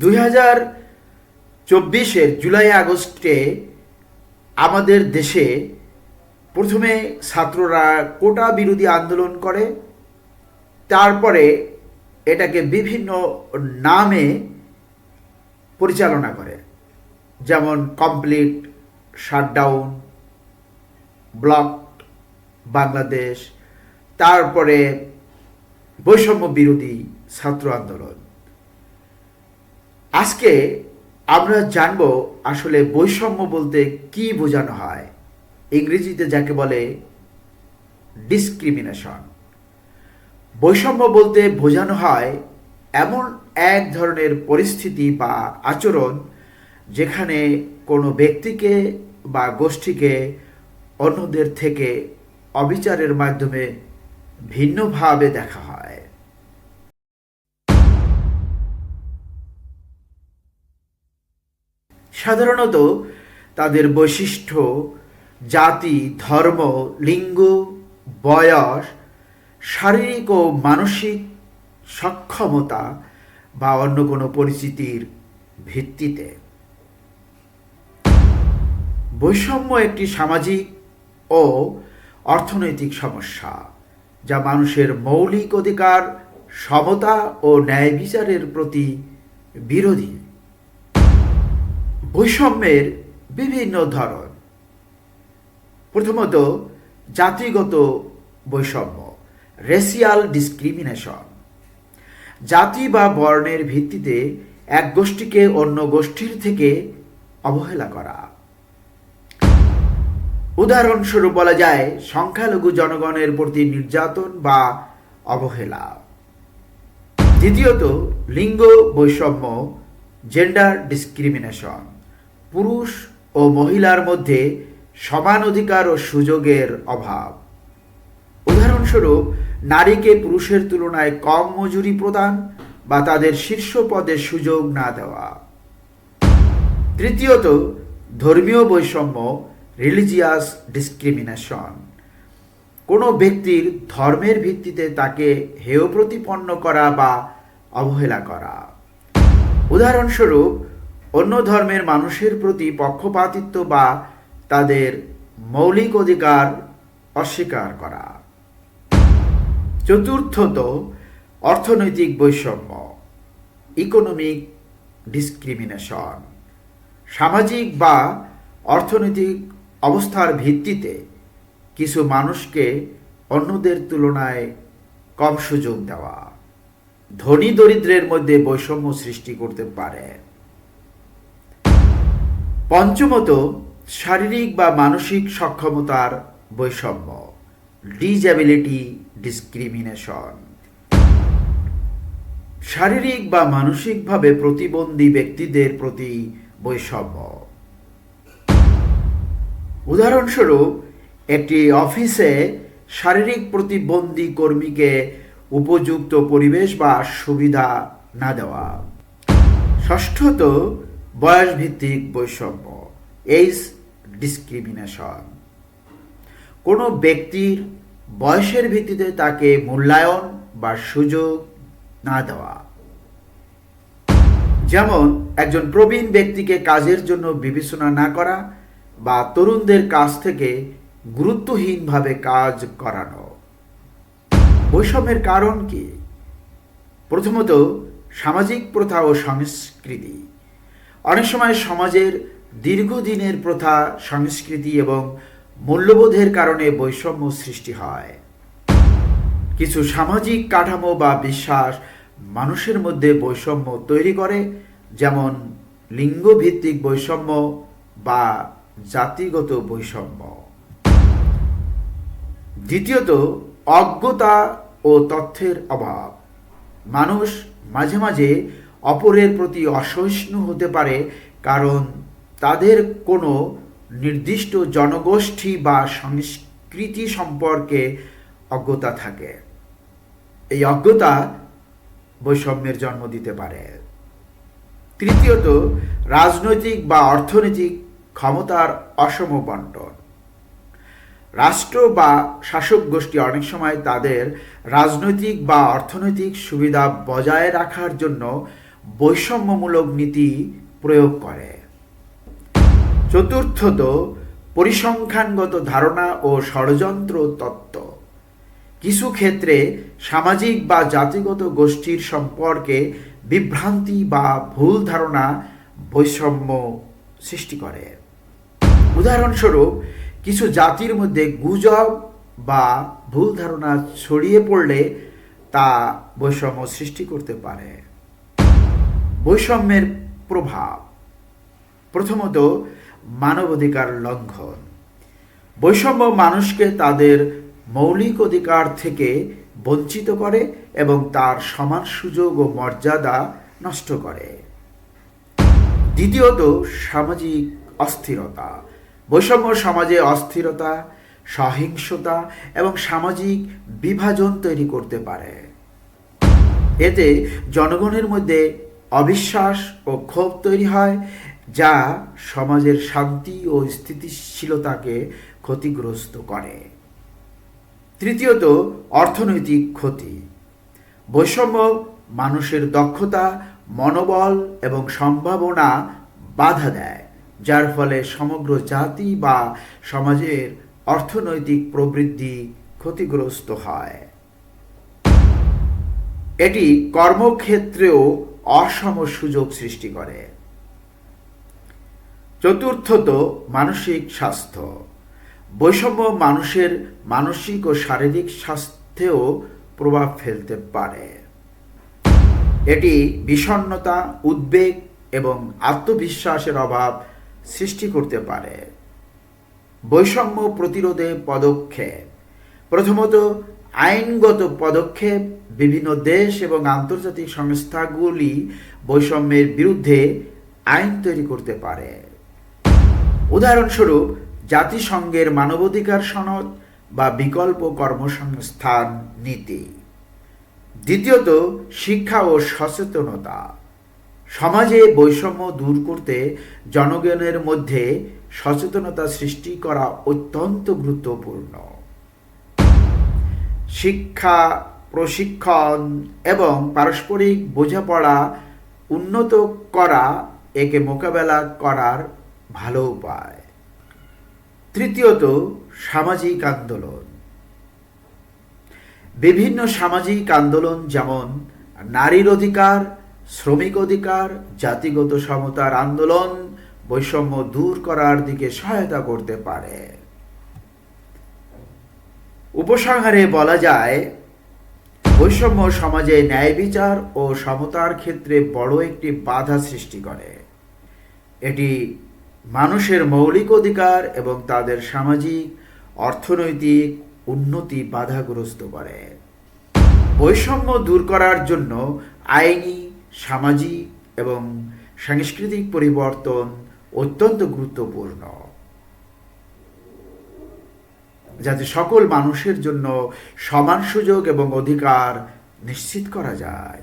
দুই হাজার চব্বিশের জুলাই আগস্টে আমাদের দেশে প্রথমে ছাত্ররা কোটা বিরোধী আন্দোলন করে, তারপরে এটাকে বিভিন্ন নামে পরিচালনা করে। যেমন কমপ্লিট শাটডাউন, ব্লক, বাংলাদেশ, তারপরে বৈষম্য বিরোধী ছাত্র আন্দোলন। আজকে আমরা জানব আসলে বৈষম্য বলতে কি বোঝানো হয়। ইংরেজিতে যাকে বলে ডিসক্রিমিনেশন বৈষম্য বলতে বোঝানো হয় এমন এক ধরনের পরিস্থিতি বা আচরণ যেখানে কোনো ব্যক্তিকে বা গোষ্ঠীকে অন্যদের থেকে অবিচারের মাধ্যমে ভিন্নভাবে দেখা হয়। সাধারণত তাদের বৈশিষ্ট্য, জাতি, ধর্ম, লিঙ্গ, বয়স, শারীরিক ও মানসিক সক্ষমতা বা অন্য কোনো পরিচিতির ভিত্তিতে। বৈষম্য একটি সামাজিক ও অর্থনৈতিক সমস্যা, যা মানুষের মৌলিক অধিকার, সমতা ও ন্যায় বিচারের প্রতি বিরোধী। বৈষম্যের বিভিন্ন ধরন। প্রথমত, জাতিগত বৈষম্য রেসিয়াল ডিসক্রিমিনেশন জাতি বা বর্ণের ভিত্তিতে এক গোষ্ঠীকে অন্য গোষ্ঠীর থেকে অবহেলা করা। উদাহরণস্বরূপ বলা যায়, সংখ্যালঘু জনগণের প্রতি নির্যাতন বা অবহেলা। দ্বিতীয়ত, লিঙ্গ বৈষম্য জেন্ডার ডিসক্রিমিনেশন পুরুষ ও মহিলার মধ্যে সমান অধিকার ও সুযোগের অভাব। উদাহরণস্বরূপ, নারীকে পুরুষের তুলনায় কম মজুরি প্রদান বা তাদের শীর্ষ পদে সুযোগ না দেওয়া। তৃতীয়ত, ধর্মীয় বৈষম্য রিলিজিয়াস ডিসক্রিমিনেশন কোনো ব্যক্তির ধর্মের ভিত্তিতে তাকে হেয় প্রতিপন্ন করা বা অবহেলা করা। উদাহরণস্বরূপ অন্য ধর্মের মানুষের প্রতি পক্ষপাতিত্ব বা তাদের মৌলিক অধিকার অস্বীকার করা। চতুর্থত, অর্থনৈতিক বৈষম্য ইকোনমিক ডিসক্রিমিনেশন সামাজিক বা অর্থনৈতিক অবস্থার ভিত্তিতে কিছু মানুষকে অন্যদের তুলনায় কম সুযোগ দেওয়া। ধনী দরিদ্রের মধ্যে বৈষম্য সৃষ্টি করতে পারে। পঞ্চমত, শারীরিক বা মানসিক সক্ষমতার বৈষম্য ডিজেবিলিটি ডিসক্রিমিনেশন। শারীরিক বা মানসিকভাবে প্রতিবন্ধী ব্যক্তিদের প্রতি বৈষম্য। উদাহরণস্বরূপ, একটি অফিসে শারীরিক প্রতিবন্ধী কর্মীকে উপযুক্ত পরিবেশ বা সুবিধা না দেওয়া। ষষ্ঠত বয়সভিত্তিক বৈষম্য এইজ ডিসক্রিমিনেশন কোনো ব্যক্তির বয়সের ভিত্তিতে তাকে মূল্যায়ন বা সুযোগ না দেওয়া। যেমন, একজন প্রবীণ ব্যক্তিকে কাজের জন্য বিবেচনা না করা বা তরুণদের কাছ থেকে গুরুত্বহীনভাবে কাজ করানো। বৈষম্যের কারণ কি? প্রথমত, সামাজিক প্রথা ও সংস্কৃতি। অনেক সময় সমাজের দীর্ঘদিনের প্রথা, সংস্কৃতি এবং মূল্যবোধের কারণে বৈষম্য সৃষ্টি হয়। কিছু সামাজিক কাঠামো বা বিশ্বাস মানুষের মধ্যে বৈষম্য তৈরি করে, যেমন লিঙ্গভিত্তিক বৈষম্য বা জাতিগত বৈষম্য। দ্বিতীয়ত, অজ্ঞতা ও তথ্যের অভাব। মানুষ মাঝে মাঝে অপরের প্রতি অসহিষ্ণু হতে পারে, কারণ তাদের কোনো নির্দিষ্ট জনগোষ্ঠী বা সংস্কৃতি সম্পর্কে অজ্ঞতা থাকে। এই অজ্ঞতা বৈষম্যের জন্ম দিতে পারে। তৃতীয়ত, রাজনৈতিক বা অর্থনৈতিক ক্ষমতার অসম বন্টন রাষ্ট্র বা শাসক গোষ্ঠী অনেক সময় তাদের রাজনৈতিক বা অর্থনৈতিক সুবিধা বজায় রাখার জন্য বৈষম্যমূলক নীতি প্রয়োগ করে। চতুর্থত, পরিসংখ্যানগত ধারণা ও ষড়যন্ত্র তত্ত্ব। কিছু ক্ষেত্রে সামাজিক বা জাতিগত গোষ্ঠীর সম্পর্কে বিভ্রান্তি বা ভুল ধারণা বৈষম্য সৃষ্টি করে। উদাহরণস্বরূপ, কিছু জাতির মধ্যে গুজব বা ভুল ধারণা ছড়িয়ে পড়লে তা বৈষম্য সৃষ্টি করতে পারে। বৈষম্যের প্রভাব। প্রথমত, মানবাধিকার লঙ্ঘন। বৈষম্য মানুষকে তাদের মৌলিক অধিকার থেকে বঞ্চিত করে এবং তার সমান সুযোগ ও মর্যাদা নষ্ট করে। দ্বিতীয়ত, সামাজিক অস্থিরতা। বৈষম্য সমাজে অস্থিরতা, সহিংসতা এবং সামাজিক বিভাজন তৈরি করতে পারে। এতে জনগণের মধ্যে অবিশ্বাস ও ক্ষোভ তৈরি হয়, যা সমাজের শান্তি ও স্থিতিশীলতাকে ক্ষতিগ্রস্ত করে। তৃতীয়ত, অর্থনৈতিক ক্ষতি। বৈষম্য, মানুষের দক্ষতা, মনোবল এবং সম্ভাবনা বাধা দেয়, যার ফলে সমগ্র জাতি বা সমাজের অর্থনৈতিক প্রবৃদ্ধি ক্ষতিগ্রস্ত হয়। এটি কর্মক্ষেত্রেও অসম সুযোগ সৃষ্টি করে। চতুর্থত মানসিক স্বাস্থ্য। বৈষম্য মানুষের মানসিক ও শারীরিক স্বাস্থ্যেও প্রভাব ফেলতে পারে। এটি বিষণ্ণতা, উদ্বেগ এবং আত্মবিশ্বাসের অভাব সৃষ্টি করতে পারে। বৈষম্য প্রতিরোধে পদক্ষেপ। প্রথমত আইনগত পদক্ষেপ বিভিন্ন দেশ এবং আন্তর্জাতিক সংস্থাগুলি বৈষম্যের বিরুদ্ধে আইন তৈরি করতে পারে। উদাহরণস্বরূপ, জাতিসংঘের মানবাধিকার সনদ বা বিকল্প কর্মসংস্থান নীতি। দ্বিতীয়ত, শিক্ষা ও সচেতনতা। সমাজে বৈষম্য দূর করতে জনগণের মধ্যে সচেতনতা সৃষ্টি করা অত্যন্ত গুরুত্বপূর্ণ। শিক্ষা, প্রশিক্ষণ এবং পারস্পরিক বোঝাপড়া উন্নত করা একে মোকাবেলা করার ভালো উপায়। তৃতীয়ত, সামাজিক আন্দোলন। বিভিন্ন সামাজিক আন্দোলন যেমন নারীর অধিকার, শ্রমিক অধিকার, জাতিগত সমতার আন্দোলন, বৈষম্য দূর করার দিকে সহায়তা করতে পারে। উপসংহারে বলা যায়, বৈষম্য সমাজে ন্যায় বিচার ও সমতার ক্ষেত্রে বড় একটি বাধা সৃষ্টি করে। এটি মানুষের মৌলিক অধিকার এবং তাদের সামাজিক, অর্থনৈতিক উন্নতি বাধাগ্রস্ত করে। বৈষম্য দূর করার জন্য আইনি, সামাজিক এবং সাংস্কৃতিক পরিবর্তন অত্যন্ত গুরুত্বপূর্ণ। যাতে সকল মানুষের জন্য সমান সুযোগ এবং অধিকার নিশ্চিত করা যায়।